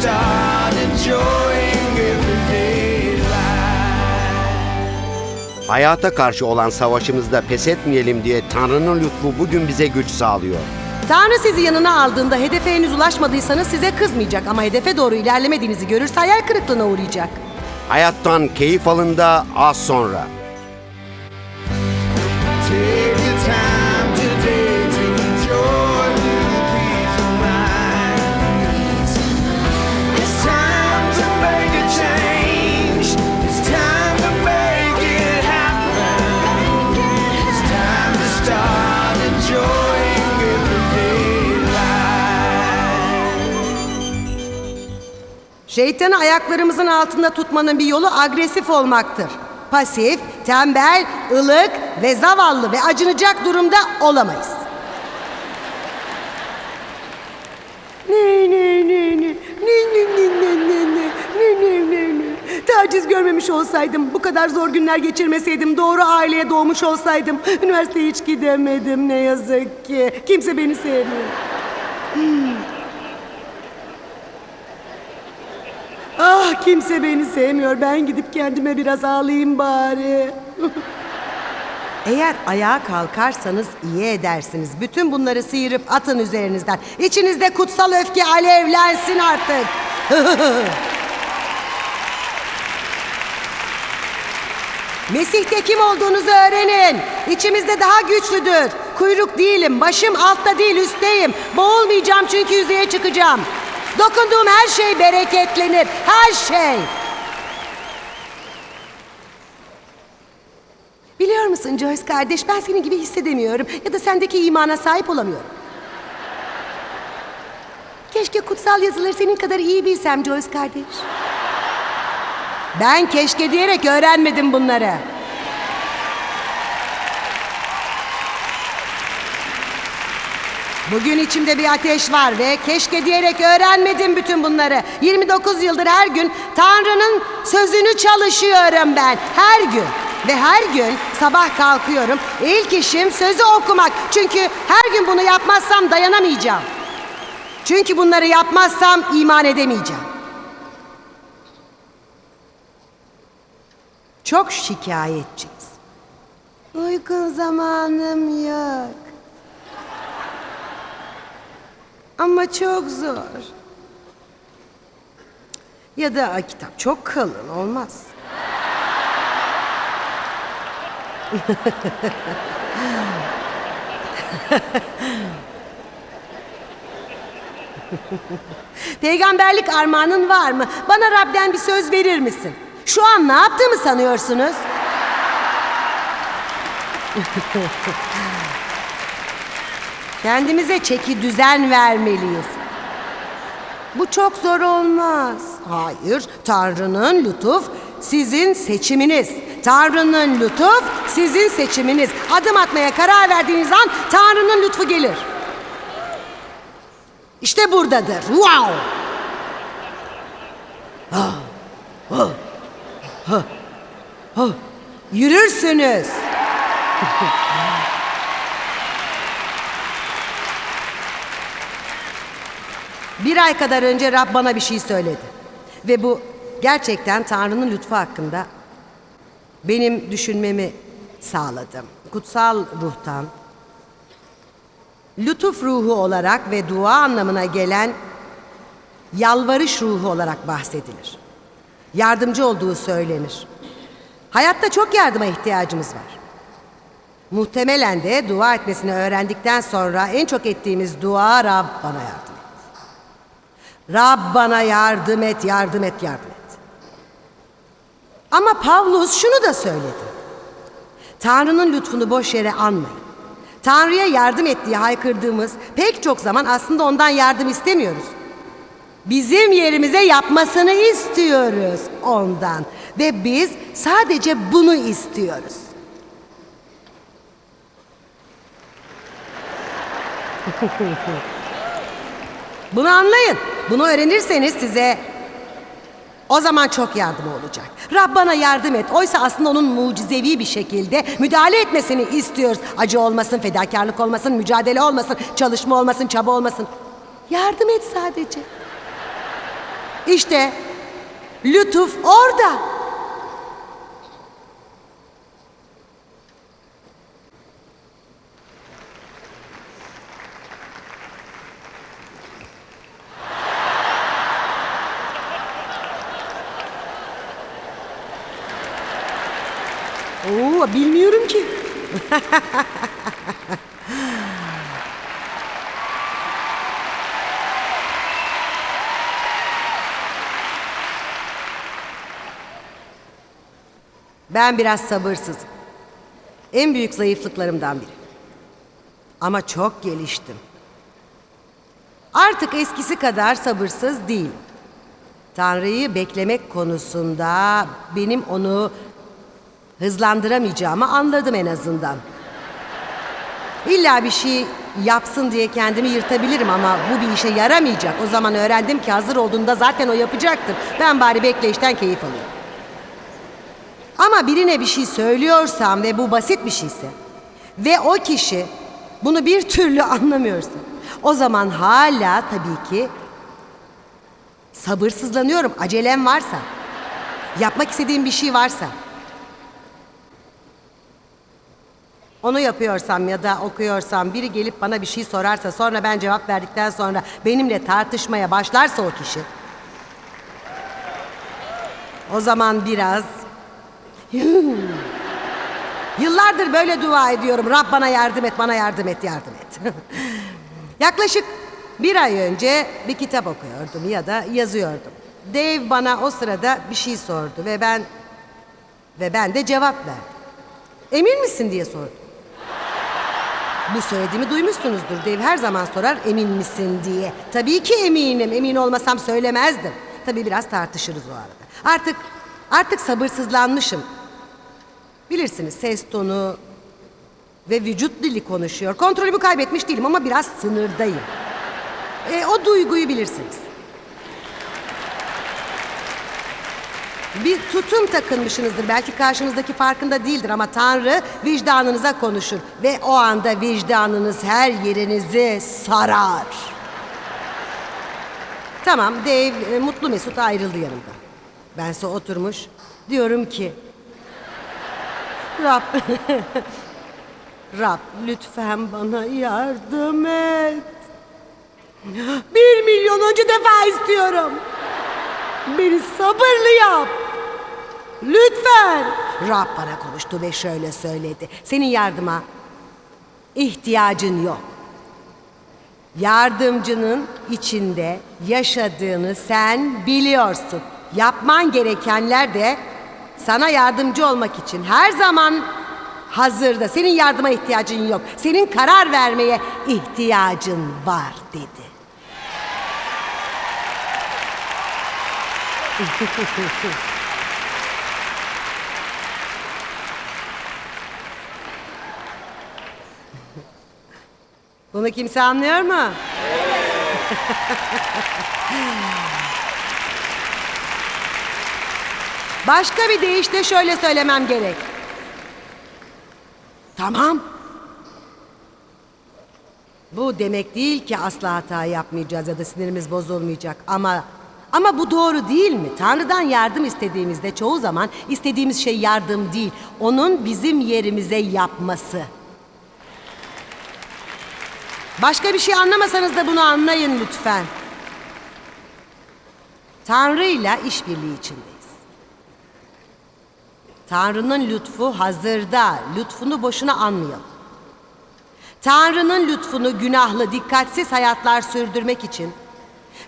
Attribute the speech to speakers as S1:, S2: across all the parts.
S1: start enjoying everyday life.
S2: Hayata karşı olan savaşımızda pes etmeyelim diye Tanrı'nın lütfu bugün bize güç sağlıyor.
S3: Tanrı sizi yanına aldığında hedefe henüz ulaşmadıysanız size kızmayacak ama hedefe doğru ilerlemediğinizi görürse hayal kırıklığına uğrayacak.
S2: Hayattan keyif alın da az sonra.
S3: Şeytanı ayaklarımızın altında tutmanın bir yolu agresif olmaktır. Pasif, tembel, ılık ve zavallı ve acınacak durumda olamayız. Ne ne ne ne ne ne ne ne ne ne ne ne ne Taciz görmemiş olsaydım, bu kadar zor günler geçirmeseydim, doğru aileye doğmuş olsaydım, üniversiteye hiç gidemedim ne yazık ki. Kimse beni sevmiyor. Ah kimse beni sevmiyor. Ben gidip kendime biraz ağlayayım bari. Eğer ayağa kalkarsanız iyi edersiniz. Bütün bunları sıyırıp atın üzerinizden. İçinizde kutsal öfke alevlensin artık. Mesih'te kim olduğunuzu öğrenin. İçimizde daha güçlüdür. Kuyruk değilim, başım altta değil üstteyim. Boğulmayacağım çünkü yüzeye çıkacağım. Dokunduğum her şey bereketlenir, her şey. Biliyor musun Joyce kardeş, ben senin gibi hissedemiyorum ya da sendeki imana sahip olamıyorum. Keşke kutsal yazıları senin kadar iyi bilsem Joyce kardeş. Ben keşke diyerek öğrenmedim bunları. Bugün içimde bir ateş var ve keşke diyerek öğrenmedim bütün bunları. 29 yıldır her gün Tanrı'nın sözünü çalışıyorum ben. Her gün. Ve her gün sabah kalkıyorum. İlk işim sözü okumak. Çünkü her gün bunu yapmazsam dayanamayacağım. Çünkü bunları yapmazsam iman edemeyeceğim. Çok şikayetçiyiz. Uygun zamanım yok. Ama çok zor. Ya da kitap çok kalın olmaz. Peygamberlik armağanın var mı? Bana Rab'den bir söz verir misin? Şu an ne yaptığımı sanıyorsunuz? Kendimize çeki düzen vermeliyiz. Bu çok zor olmaz. Hayır, Tanrı'nın lütuf sizin seçiminiz. Tanrı'nın lütuf sizin seçiminiz. Adım atmaya karar verdiğiniz an Tanrı'nın lütfu gelir. İşte buradadır. Wow! Ah, ah, ah, ah. Yürürsünüz. Bir ay kadar önce Rab bana bir şey söyledi. Ve bu gerçekten Tanrı'nın lütfu hakkında benim düşünmemi sağladı. Kutsal ruhtan, lütuf ruhu olarak ve dua anlamına gelen yalvarış ruhu olarak bahsedilir. Yardımcı olduğu söylenir. Hayatta çok yardıma ihtiyacımız var. Muhtemelen de dua etmesini öğrendikten sonra en çok ettiğimiz dua Rab bana yardım. Rab bana yardım et, yardım et, yardım et. Ama Pavlus şunu da söyledi. Tanrı'nın lütfunu boş yere anmayın. Tanrı'ya yardım et diye haykırdığımız pek çok zaman aslında ondan yardım istemiyoruz. Bizim yerimize yapmasını istiyoruz ondan. Ve biz sadece bunu istiyoruz. Bunu anlayın. Bunu öğrenirseniz size o zaman çok yardım olacak. Rab bana yardım et. Oysa aslında onun mucizevi bir şekilde müdahale etmesini istiyoruz. Acı olmasın, fedakarlık olmasın, mücadele olmasın, çalışma olmasın, çaba olmasın. Yardım et sadece. İşte lütuf orada. Oo, bilmiyorum ki. Ben biraz sabırsızım. En büyük zayıflıklarımdan biri. Ama çok geliştim. Artık eskisi kadar sabırsız değilim. Tanrı'yı beklemek konusunda benim onu hızlandıramayacağımı anladım en azından. İlla bir şey yapsın diye kendimi yırtabilirim ama bu bir işe yaramayacak. O zaman öğrendim ki hazır olduğunda zaten o yapacaktır. Ben bari bekleyişten keyif alıyorum. Ama birine bir şey söylüyorsam ve bu basit bir şeyse ve o kişi bunu bir türlü anlamıyorsa o zaman hala tabii ki sabırsızlanıyorum. Acelem varsa, yapmak istediğim bir şey varsa Onu yapıyorsam ya da okuyorsam biri gelip bana bir şey sorarsa sonra ben cevap verdikten sonra benimle tartışmaya başlarsa o kişi o zaman biraz Yıllardır böyle dua ediyorum. Rab bana yardım et, bana yardım et, yardım et. Yaklaşık bir ay önce bir kitap okuyordum ya da yazıyordum. Dave bana o sırada bir şey sordu ve ben ve ben de cevap verdim. Emin misin diye sordum. Bu söylediğimi duymuşsunuzdur. Dave her zaman sorar emin misin diye. Tabii ki eminim. Emin olmasam söylemezdim. Tabii biraz tartışırız o arada. Artık artık sabırsızlanmışım. Bilirsiniz ses tonu ve vücut dili konuşuyor. Kontrolümü kaybetmiş değilim ama biraz sınırdayım. E, o duyguyu bilirsiniz. Bir tutum takınmışsınızdır. Belki karşınızdaki farkında değildir ama Tanrı vicdanınıza konuşur. Ve o anda vicdanınız her yerinizi sarar. Tamam Dave e, mutlu mesut ayrıldı yanımdan. Bense oturmuş diyorum ki Rab Rab lütfen bana yardım et. Bir milyonuncu defa istiyorum. Beni sabırlı yap. Lütfen. Rab bana konuştu ve şöyle söyledi. Senin yardıma ihtiyacın yok. Yardımcının içinde yaşadığını sen biliyorsun. Yapman gerekenler de sana yardımcı olmak için her zaman hazırda. Senin yardıma ihtiyacın yok. Senin karar vermeye ihtiyacın var dedi. Bunu kimse anlıyor mu? Başka bir deyişle şöyle söylemem gerek. Tamam. Bu demek değil ki asla hata yapmayacağız ya da sinirimiz bozulmayacak ama ama bu doğru değil mi? Tanrı'dan yardım istediğimizde çoğu zaman istediğimiz şey yardım değil. Onun bizim yerimize yapması. Başka bir şey anlamasanız da bunu anlayın lütfen. Tanrı'yla işbirliği içindeyiz. Tanrı'nın lütfu hazırda. Lütfunu boşuna anmayalım. Tanrı'nın lütfunu günahlı, dikkatsiz hayatlar sürdürmek için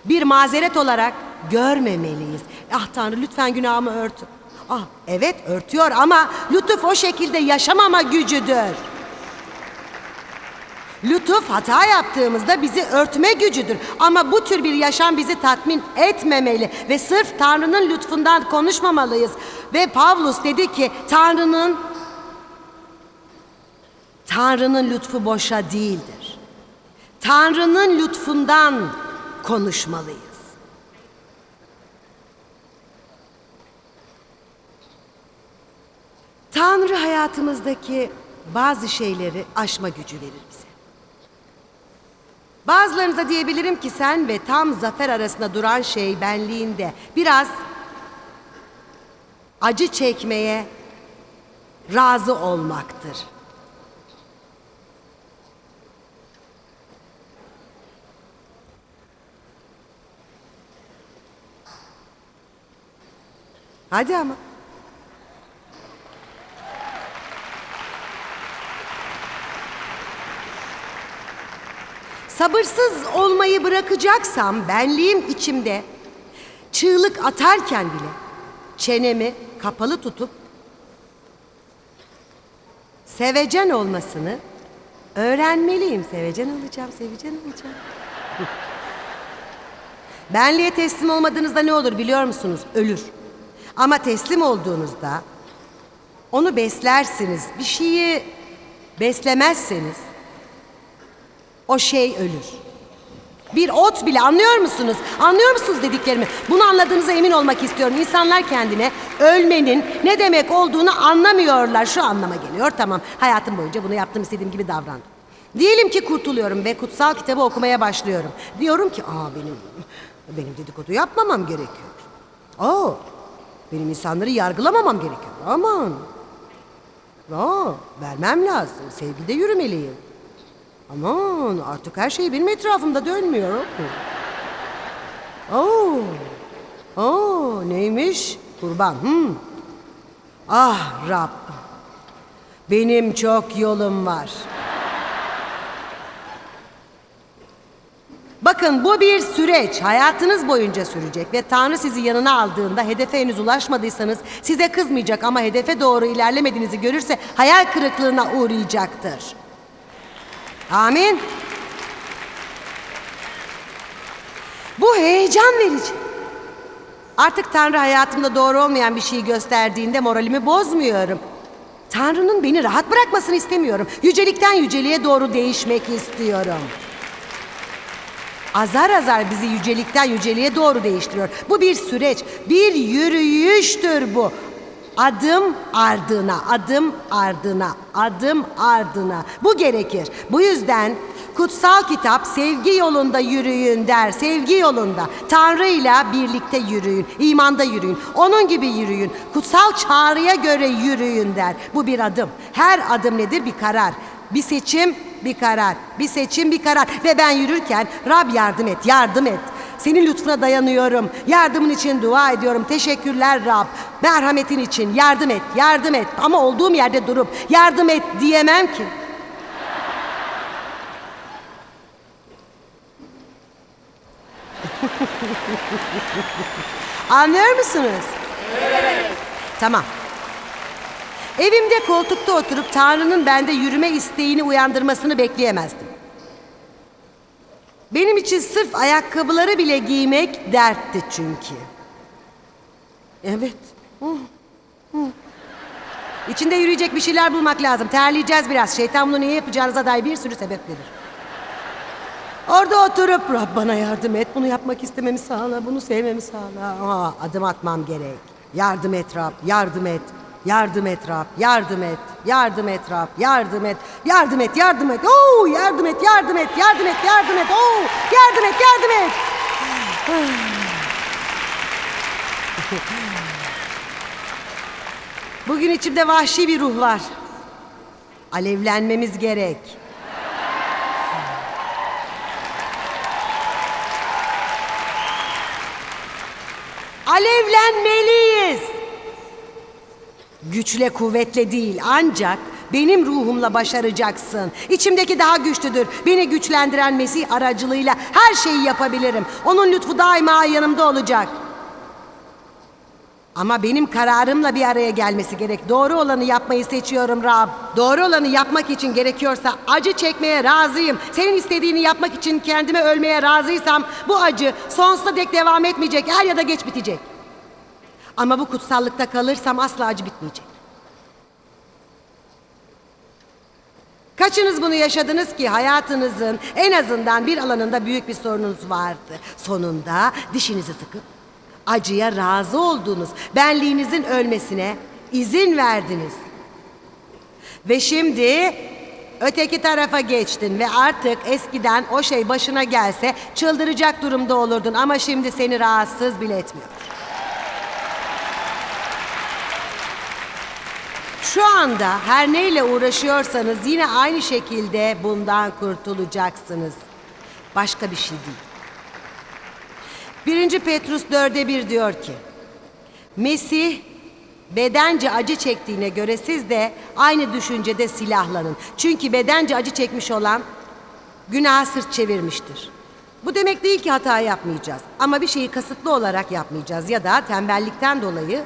S3: bir mazeret olarak görmemeliyiz. Ah Tanrı lütfen günahımı ört. Ah evet örtüyor ama lütuf o şekilde yaşamama gücüdür. Lütuf hata yaptığımızda bizi örtme gücüdür. Ama bu tür bir yaşam bizi tatmin etmemeli. Ve sırf Tanrı'nın lütfundan konuşmamalıyız. Ve Pavlus dedi ki Tanrı'nın Tanrı'nın lütfu boşa değildir. Tanrı'nın lütfundan konuşmalıyız. Tanrı hayatımızdaki bazı şeyleri aşma gücü verir bize. Bazılarınıza diyebilirim ki sen ve tam zafer arasında duran şey benliğinde biraz acı çekmeye razı olmaktır. Hadi ama. Sabırsız olmayı bırakacaksam benliğim içimde çığlık atarken bile çenemi kapalı tutup sevecen olmasını öğrenmeliyim. Sevecen olacağım, sevecen olacağım. Benliğe teslim olmadığınızda ne olur biliyor musunuz? Ölür. Ama teslim olduğunuzda onu beslersiniz. Bir şeyi beslemezseniz o şey ölür. Bir ot bile anlıyor musunuz? Anlıyor musunuz dediklerimi? Bunu anladığınıza emin olmak istiyorum. İnsanlar kendine ölmenin ne demek olduğunu anlamıyorlar. Şu anlama geliyor. Tamam hayatım boyunca bunu yaptım istediğim gibi davrandım. Diyelim ki kurtuluyorum ve kutsal kitabı okumaya başlıyorum. Diyorum ki aa benim benim dedikodu yapmamam gerekiyor. Aa benim insanları yargılamamam gerekiyor. Aman. Aa vermem lazım. Sevgide yürümeliyim. Aman artık her şey benim etrafımda dönmüyor. Oo. Oo neymiş? Kurban. Hmm. Ah Rab. Benim çok yolum var. Bakın bu bir süreç. Hayatınız boyunca sürecek ve Tanrı sizi yanına aldığında hedefe henüz ulaşmadıysanız size kızmayacak ama hedefe doğru ilerlemediğinizi görürse hayal kırıklığına uğrayacaktır. Amin. Bu heyecan verici. Artık Tanrı hayatımda doğru olmayan bir şeyi gösterdiğinde moralimi bozmuyorum. Tanrı'nın beni rahat bırakmasını istemiyorum. Yücelikten yüceliğe doğru değişmek istiyorum. Azar azar bizi yücelikten yüceliğe doğru değiştiriyor. Bu bir süreç, bir yürüyüştür bu. Adım ardına, adım ardına, adım ardına. Bu gerekir. Bu yüzden kutsal kitap sevgi yolunda yürüyün der. Sevgi yolunda. Tanrı'yla birlikte yürüyün. imanda yürüyün. Onun gibi yürüyün. Kutsal çağrıya göre yürüyün der. Bu bir adım. Her adım nedir? Bir karar. Bir seçim, bir karar. Bir seçim, bir karar. Ve ben yürürken Rab yardım et, yardım et. Senin lütfuna dayanıyorum. Yardımın için dua ediyorum. Teşekkürler Rab. Merhametin için yardım et, yardım et. Ama olduğum yerde durup yardım et diyemem ki. Anlıyor musunuz? Evet. Tamam. Evimde koltukta oturup Tanrı'nın bende yürüme isteğini uyandırmasını bekleyemezdim. Benim için sırf ayakkabıları bile giymek dertti çünkü. Evet. Hı, hı. İçinde yürüyecek bir şeyler bulmak lazım. Terleyeceğiz biraz. Şeytan bunu niye yapacağınıza dair bir sürü sebep verir. Orada oturup Rab bana yardım et. Bunu yapmak istememi sağla. Bunu sevmemi sağla. Aa, adım atmam gerek. Yardım et Rab. Yardım et. Yardım et Rab. Yardım et. Yardım et Rab. Yardım et. Yardım et. Yardım et. Oo, yardım et. Yardım et. Yardım et. Yardım et. Oo, yardım et. Yardım et. Bugün içimde vahşi bir ruh var. Alevlenmemiz gerek. Alevlenmeliyiz. Güçle kuvvetle değil ancak benim ruhumla başaracaksın. İçimdeki daha güçlüdür. Beni güçlendiren Mesih aracılığıyla her şeyi yapabilirim. Onun lütfu daima yanımda olacak. Ama benim kararımla bir araya gelmesi gerek. Doğru olanı yapmayı seçiyorum Rab. Doğru olanı yapmak için gerekiyorsa acı çekmeye razıyım. Senin istediğini yapmak için kendime ölmeye razıysam bu acı sonsuza dek devam etmeyecek. Er ya da geç bitecek. Ama bu kutsallıkta kalırsam asla acı bitmeyecek. Kaçınız bunu yaşadınız ki hayatınızın en azından bir alanında büyük bir sorununuz vardı. Sonunda dişinizi sıkıp acıya razı oldunuz. Benliğinizin ölmesine izin verdiniz. Ve şimdi Öteki tarafa geçtin ve artık eskiden o şey başına gelse çıldıracak durumda olurdun ama şimdi seni rahatsız bile etmiyor. Şu anda her neyle uğraşıyorsanız yine aynı şekilde bundan kurtulacaksınız. Başka bir şey değil. Birinci Petrus 4'e 1 diyor ki Mesih bedence acı çektiğine göre siz de aynı düşüncede silahlanın. Çünkü bedence acı çekmiş olan günaha sırt çevirmiştir. Bu demek değil ki hata yapmayacağız. Ama bir şeyi kasıtlı olarak yapmayacağız ya da tembellikten dolayı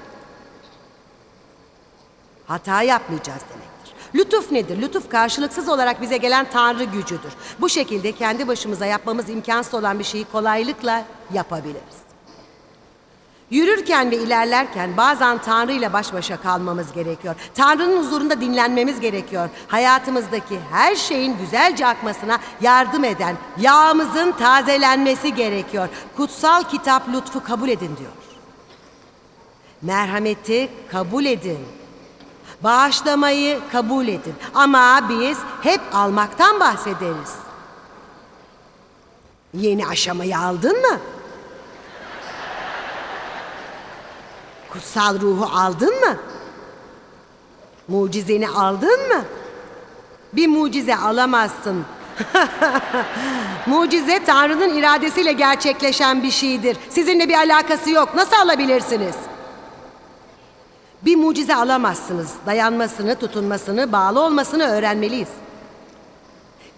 S3: hata yapmayacağız demektir. Lütuf nedir? Lütuf karşılıksız olarak bize gelen Tanrı gücüdür. Bu şekilde kendi başımıza yapmamız imkansız olan bir şeyi kolaylıkla yapabiliriz. Yürürken ve ilerlerken bazen Tanrı ile baş başa kalmamız gerekiyor. Tanrı'nın huzurunda dinlenmemiz gerekiyor. Hayatımızdaki her şeyin güzelce akmasına yardım eden yağımızın tazelenmesi gerekiyor. Kutsal kitap lütfu kabul edin diyor. Merhameti kabul edin. Bağışlamayı kabul edin. Ama biz hep almaktan bahsederiz. Yeni aşamayı aldın mı? Kutsal ruhu aldın mı? Mucizeni aldın mı? Bir mucize alamazsın. mucize Tanrı'nın iradesiyle gerçekleşen bir şeydir. Sizinle bir alakası yok. Nasıl alabilirsiniz? Bir mucize alamazsınız. Dayanmasını, tutunmasını, bağlı olmasını öğrenmeliyiz.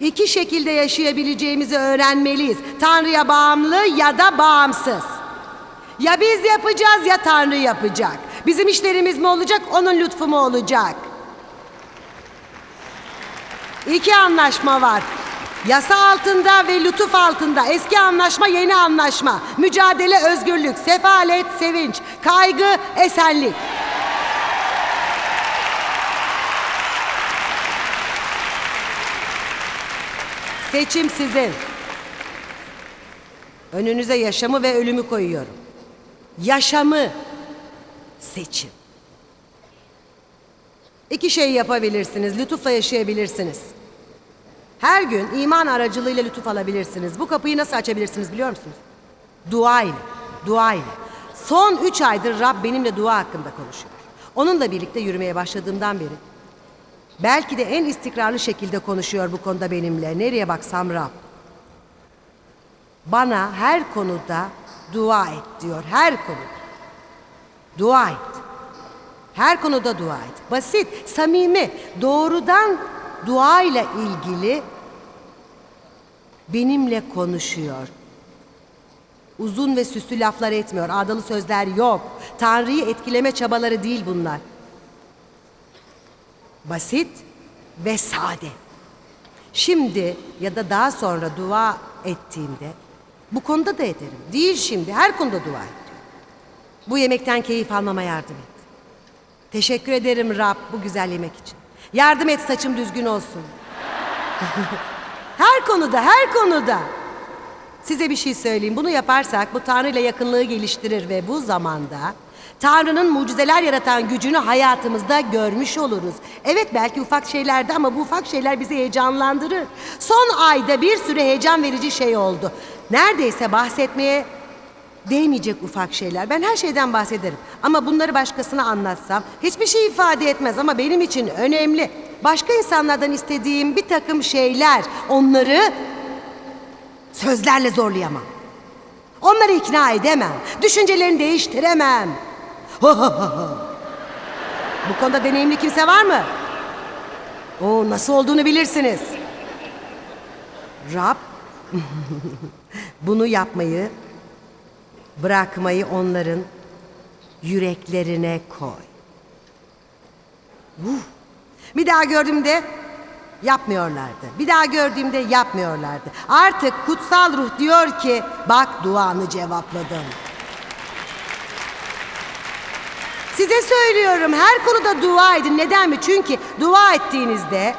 S3: İki şekilde yaşayabileceğimizi öğrenmeliyiz. Tanrı'ya bağımlı ya da bağımsız. Ya biz yapacağız ya Tanrı yapacak. Bizim işlerimiz mi olacak, onun lütfu mu olacak? İki anlaşma var. Yasa altında ve lütuf altında. Eski anlaşma, yeni anlaşma. Mücadele, özgürlük, sefalet, sevinç, kaygı, esenlik. Seçim sizin. Önünüze yaşamı ve ölümü koyuyorum. Yaşamı seçin. İki şey yapabilirsiniz. Lütufla yaşayabilirsiniz. Her gün iman aracılığıyla lütuf alabilirsiniz. Bu kapıyı nasıl açabilirsiniz biliyor musunuz? Dua ile. Dua ile. Son üç aydır Rab benimle dua hakkında konuşuyor. Onunla birlikte yürümeye başladığımdan beri Belki de en istikrarlı şekilde konuşuyor bu konuda benimle. Nereye baksam Rab. Bana her konuda dua et diyor. Her konuda. Dua et. Her konuda dua et. Basit, samimi, doğrudan dua ile ilgili benimle konuşuyor. Uzun ve süslü laflar etmiyor. Adalı sözler yok. Tanrı'yı etkileme çabaları değil bunlar. Basit ve sade. Şimdi ya da daha sonra dua ettiğimde bu konuda da ederim. Değil şimdi, her konuda dua et. Bu yemekten keyif almama yardım et. Teşekkür ederim Rab bu güzel yemek için. Yardım et saçım düzgün olsun. her konuda, her konuda. Size bir şey söyleyeyim. Bunu yaparsak bu Tanrı ile yakınlığı geliştirir ve bu zamanda Tanrı'nın mucizeler yaratan gücünü hayatımızda görmüş oluruz. Evet belki ufak şeylerdi ama bu ufak şeyler bizi heyecanlandırır. Son ayda bir sürü heyecan verici şey oldu. Neredeyse bahsetmeye değmeyecek ufak şeyler. Ben her şeyden bahsederim. Ama bunları başkasına anlatsam hiçbir şey ifade etmez ama benim için önemli. Başka insanlardan istediğim bir takım şeyler. Onları sözlerle zorlayamam. Onları ikna edemem. Düşüncelerini değiştiremem. Bu konuda deneyimli kimse var mı? O nasıl olduğunu bilirsiniz. Rab bunu yapmayı bırakmayı onların yüreklerine koy. Uf. Bir daha gördüğümde yapmıyorlardı. Bir daha gördüğümde yapmıyorlardı. Artık kutsal ruh diyor ki bak duanı cevapladım. Size söylüyorum her konuda dua edin. Neden mi? Çünkü dua ettiğinizde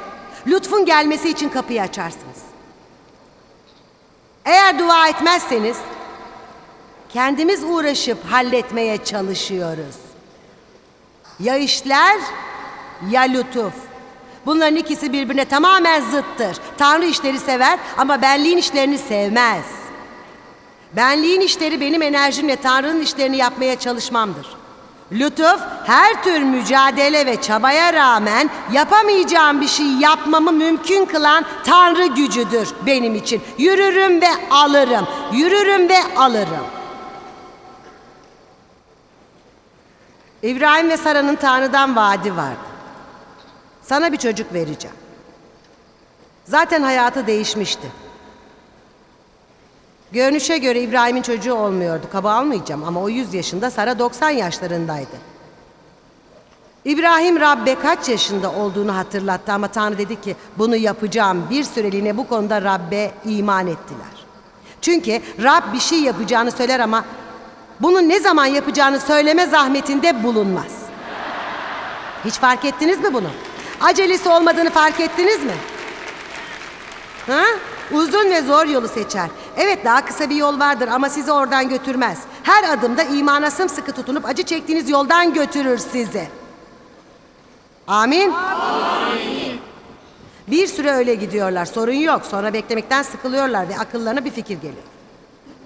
S3: lütfun gelmesi için kapıyı açarsınız. Eğer dua etmezseniz kendimiz uğraşıp halletmeye çalışıyoruz. Ya işler ya lütuf. Bunların ikisi birbirine tamamen zıttır. Tanrı işleri sever ama benliğin işlerini sevmez. Benliğin işleri benim enerjimle Tanrı'nın işlerini yapmaya çalışmamdır. Lütuf her tür mücadele ve çabaya rağmen yapamayacağım bir şey yapmamı mümkün kılan Tanrı gücüdür benim için. Yürürüm ve alırım. Yürürüm ve alırım. İbrahim ve Sara'nın Tanrı'dan vaadi vardı. Sana bir çocuk vereceğim. Zaten hayatı değişmişti. Görünüşe göre İbrahim'in çocuğu olmuyordu. Kaba almayacağım ama o 100 yaşında, Sara 90 yaşlarındaydı. İbrahim Rabbe kaç yaşında olduğunu hatırlattı ama Tanrı dedi ki bunu yapacağım. Bir süreliğine bu konuda Rabbe iman ettiler. Çünkü Rab bir şey yapacağını söyler ama bunu ne zaman yapacağını söyleme zahmetinde bulunmaz. Hiç fark ettiniz mi bunu? Acelesi olmadığını fark ettiniz mi? Ha? Uzun ve zor yolu seçer. Evet daha kısa bir yol vardır ama sizi oradan götürmez. Her adımda imana sımsıkı tutunup acı çektiğiniz yoldan götürür sizi. Amin. Bir süre öyle gidiyorlar. Sorun yok. Sonra beklemekten sıkılıyorlar ve akıllarına bir fikir geliyor.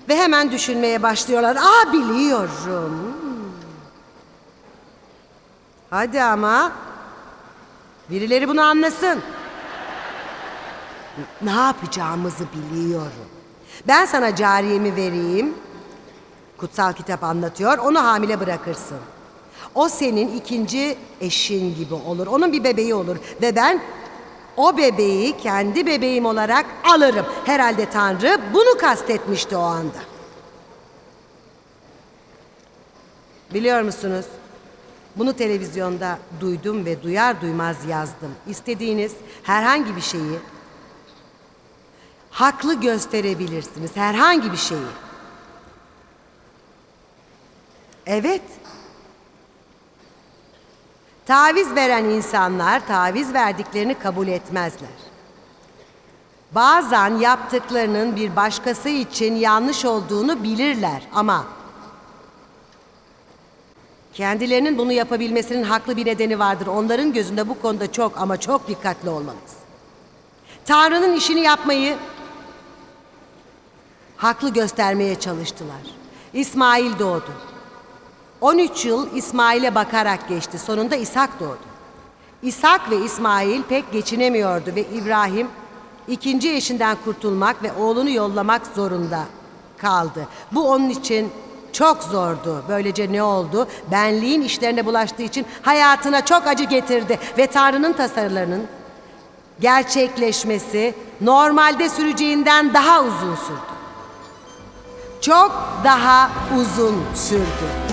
S3: Ve hemen düşünmeye başlıyorlar. Aa biliyorum. Hadi ama. Birileri bunu anlasın. Ne yapacağımızı biliyorum. Ben sana cariyemi vereyim. Kutsal kitap anlatıyor. Onu hamile bırakırsın. O senin ikinci eşin gibi olur. Onun bir bebeği olur. Ve ben o bebeği kendi bebeğim olarak alırım. Herhalde Tanrı bunu kastetmişti o anda. Biliyor musunuz? Bunu televizyonda duydum ve duyar duymaz yazdım. İstediğiniz herhangi bir şeyi haklı gösterebilirsiniz. Herhangi bir şeyi. Evet. Taviz veren insanlar taviz verdiklerini kabul etmezler. Bazen yaptıklarının bir başkası için yanlış olduğunu bilirler ama kendilerinin bunu yapabilmesinin haklı bir nedeni vardır. Onların gözünde bu konuda çok ama çok dikkatli olmalıyız. Tanrı'nın işini yapmayı haklı göstermeye çalıştılar. İsmail doğdu. 13 yıl İsmail'e bakarak geçti. Sonunda İshak doğdu. İshak ve İsmail pek geçinemiyordu ve İbrahim ikinci eşinden kurtulmak ve oğlunu yollamak zorunda kaldı. Bu onun için çok zordu. Böylece ne oldu? Benliğin işlerine bulaştığı için hayatına çok acı getirdi ve Tanrı'nın tasarılarının gerçekleşmesi normalde süreceğinden daha uzun sürdü. Çok daha uzun sürdü.